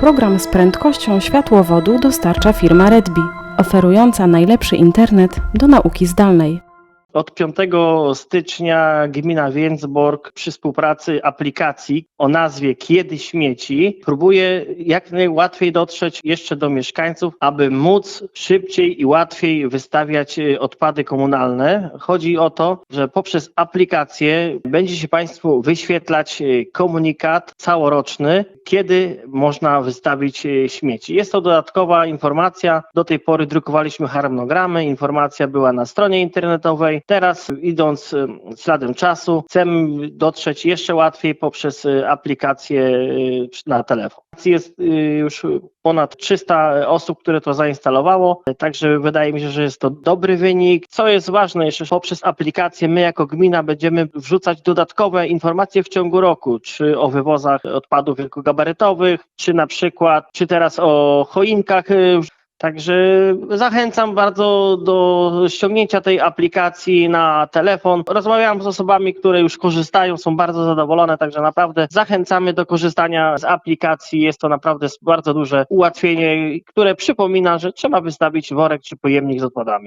Program z prędkością światłowodu dostarcza firma Redbi, oferująca najlepszy internet do nauki zdalnej. Od 5 stycznia gmina Więcborg przy współpracy aplikacji o nazwie Kiedy Śmieci próbuje jak najłatwiej dotrzeć jeszcze do mieszkańców, aby móc szybciej i łatwiej wystawiać e, odpady komunalne. Chodzi o to, że poprzez aplikację będzie się Państwu wyświetlać e, komunikat całoroczny, kiedy można wystawić e, śmieci. Jest to dodatkowa informacja. Do tej pory drukowaliśmy harmonogramy, informacja była na stronie internetowej. Teraz idąc e, śladem czasu, chcemy dotrzeć jeszcze łatwiej poprzez e, aplikację e, na telefon. Jest e, już ponad 300 osób, które to zainstalowało, e, także wydaje mi się, że jest to dobry wynik. Co jest ważne, jeszcze poprzez aplikację my jako gmina będziemy wrzucać dodatkowe informacje w ciągu roku, czy o wywozach odpadów wielkogabarytowych, czy na przykład, czy teraz o choinkach e, Także zachęcam bardzo do ściągnięcia tej aplikacji na telefon. Rozmawiałam z osobami, które już korzystają, są bardzo zadowolone, także naprawdę zachęcamy do korzystania z aplikacji. Jest to naprawdę bardzo duże ułatwienie, które przypomina, że trzeba wystawić worek czy pojemnik z odpadami.